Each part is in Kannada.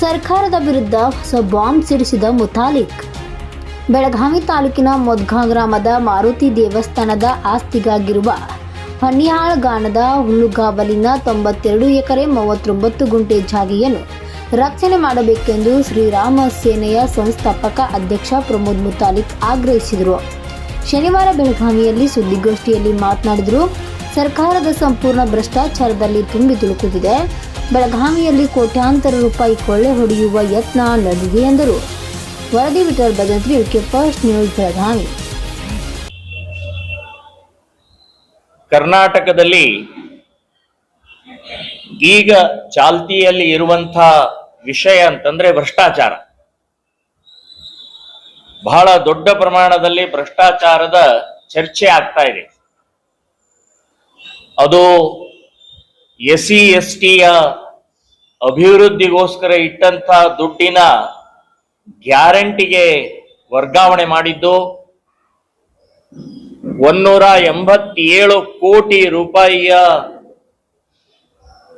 ಸರ್ಕಾರದ ವಿರುದ್ಧ ಹೊಸ ಬಾಂಬ್ ಸಿಡಿಸಿದ ಮುತಾಲಿಕ್. ಬೆಳಗಾವಿ ತಾಲೂಕಿನ ಮೊದ್ಗಾ ಗ್ರಾಮದ ಮಾರುತಿ ದೇವಸ್ಥಾನದ ಆಸ್ತಿಗಾಗಿರುವ ಹೊನ್ಯಾಳಗಾಣದ ಹುಲ್ಲುಗಾವಲಿನ ತೊಂಬತ್ತೆರಡು ಎಕರೆ ಮೂವತ್ತೊಂಬತ್ತು ಗುಂಟೆ ಜಾಗೆಯನ್ನು ರಕ್ಷಣೆ ಮಾಡಬೇಕೆಂದು ಶ್ರೀರಾಮ ಸೇನೆಯ ಸಂಸ್ಥಾಪಕ ಅಧ್ಯಕ್ಷ ಪ್ರಮೋದ್ ಮುತಾಲಿಕ್ ಆಗ್ರಹಿಸಿದರು. ಶನಿವಾರ ಬೆಳಗಾವಿಯಲ್ಲಿ ಸುದ್ದಿಗೋಷ್ಠಿಯಲ್ಲಿ ಮಾತನಾಡಿದರು, ಸರ್ಕಾರದ ಸಂಪೂರ್ಣ ಭ್ರಷ್ಟಾಚಾರದಲ್ಲಿ ತುಂಬಿ ತುಳುಕುತ್ತಿದೆ. ಬೆಳಗಾವಿಯಲ್ಲಿ ಕೋಟ್ಯಾಂತರ ರೂಪಾಯಿ ಕೊಳ್ಳೆ ಹೊಡೆಯುವ ಯತ್ನ ನಡೆದಿದೆ ಎಂದರು. ವರದಿ Vittal Bhajantri K first news Belagavi. ಕರ್ನಾಟಕದಲ್ಲಿ ಈಗ ಚಾಲ್ತಿಯಲ್ಲಿ ಇರುವಂತ ವಿಷಯ ಅಂತಂದ್ರೆ ಭ್ರಷ್ಟಾಚಾರ. ಬಹಳ ದೊಡ್ಡ ಪ್ರಮಾಣದಲ್ಲಿ ಭ್ರಷ್ಟಾಚಾರದ ಚರ್ಚೆ ಆಗ್ತಾ ಇದೆ. ಅದು ಎಸ್ ಸಿ ಎಸ್ ಟಿಯ ಅಭಿವೃದ್ಧಿಗೋಸ್ಕರ ಇಟ್ಟಂತ ದುಡ್ಡಿನ ಗ್ಯಾರಂಟಿಗೆ ವರ್ಗಾವಣೆ ಮಾಡಿದ್ದು ಒನ್ನೂರ ಎಂಬತ್ತೇಳು ಕೋಟಿ ರೂಪಾಯಿಯ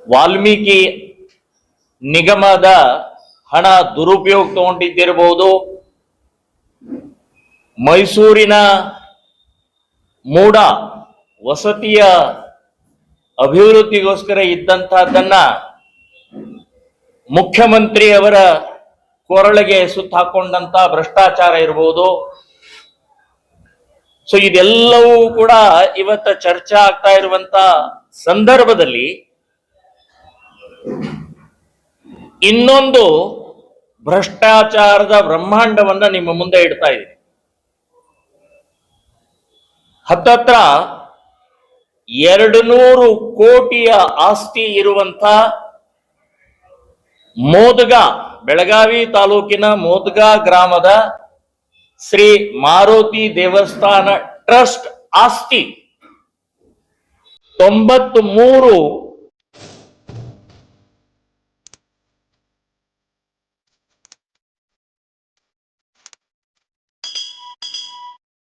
ವಾಲ್ಮೀಕಿ ನಿಗಮದ ಹಣ ದುರುಪಯೋಗ ತಗೊಂಡಿದ್ದಿರಬಹುದು ಮೈಸೂರಿನ ಮೂಡ ವಸತಿಯ ಅಭಿವೃದ್ಧಿಗೋಸ್ಕರ ಇದ್ದಂತಹದ್ದನ್ನ ಮುಖ್ಯಮಂತ್ರಿ ಅವರ ಕೊರಳಿಗೆ ಸುತ್ತ ಹಾಕೊಂಡಂತ ಭ್ರಷ್ಟಾಚಾರ ಇರಬಹುದು ಸೊ ಇದೆಲ್ಲವೂ ಕೂಡ ಇವತ್ತ ಚರ್ಚೆ ಆಗ್ತಾ ಇರುವಂತ ಸಂದರ್ಭದಲ್ಲಿ ಇನ್ನೊಂದು ಭ್ರಷ್ಟಾಚಾರದ ಬ್ರಹ್ಮಾಂಡವನ್ನ ನಿಮ್ಮ ಮುಂದೆ ಇಡ್ತಾ ಇದೆ ಹತ್ತತ್ರ ಎರಡು ನೂರು ಕೋಟಿಯ ಆಸ್ತಿ ಇರುವಂತ ಮೋದ್ಗ, ಬೆಳಗಾವಿ ತಾಲೂಕಿನ ಮೋದ್ಗ ಗ್ರಾಮದ ಶ್ರೀ ಮಾರುತಿ ದೇವಸ್ಥಾನ ಟ್ರಸ್ಟ್ ಆಸ್ತಿ. ತೊಂಬತ್ತು ಮೂರು